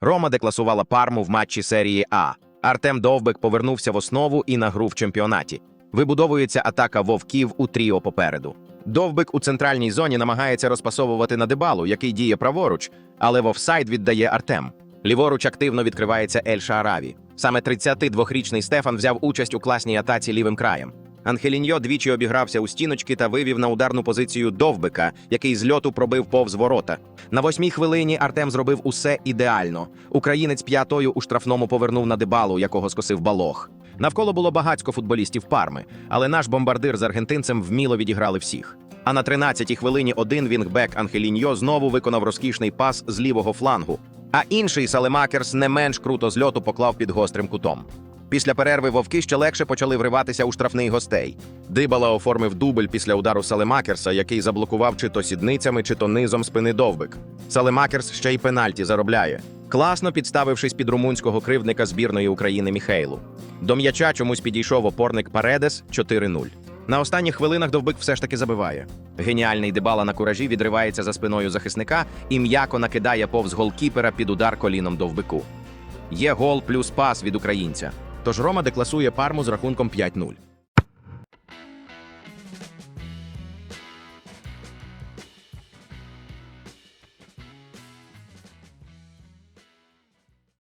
Рома декласувала парму в матчі серії А. Артем Довбик повернувся в основу і на гру в чемпіонаті. Вибудовується атака вовків у тріо попереду. Довбик у центральній зоні намагається розпасовувати на дебалу, який діє праворуч, але в офсайд віддає Артем. Ліворуч активно відкривається Ель Шаараві. Саме 32-річний Стефан взяв участь у класній атаці лівим краєм. Анхеліньо двічі обігрався у стіночки та вивів на ударну позицію Довбика, який з льоту пробив повз ворота. На восьмій хвилині Артем зробив усе ідеально. Українець п'ятою у штрафному повернув на дебалу, якого скосив балох. Навколо було багатько футболістів парми, але наш бомбардир з аргентинцем вміло відіграли всіх. А на 13-й хвилині один вінгбек Анхеліньо знову виконав розкішний пас з лівого флангу. А інший Салемакерс не менш круто з льоту поклав під гострим кутом. Після перерви вовки ще легше почали вриватися у штрафний гостей. Дибала оформив дубль після удару Салемакерса, який заблокував чи то сідницями, чи то низом спини довбик. Салемакерс ще й пенальті заробляє, класно підставившись під румунського кривдника збірної України Міхейлу. До м'яча чомусь підійшов опорник Паредес 4-0. На останніх хвилинах довбик все ж таки забиває. Геніальний дебала на куражі відривається за спиною захисника і м'яко накидає повз голкіпера під удар коліном довбику. Є гол плюс пас від українця. Тож Рома декласує парму з рахунком 5-0.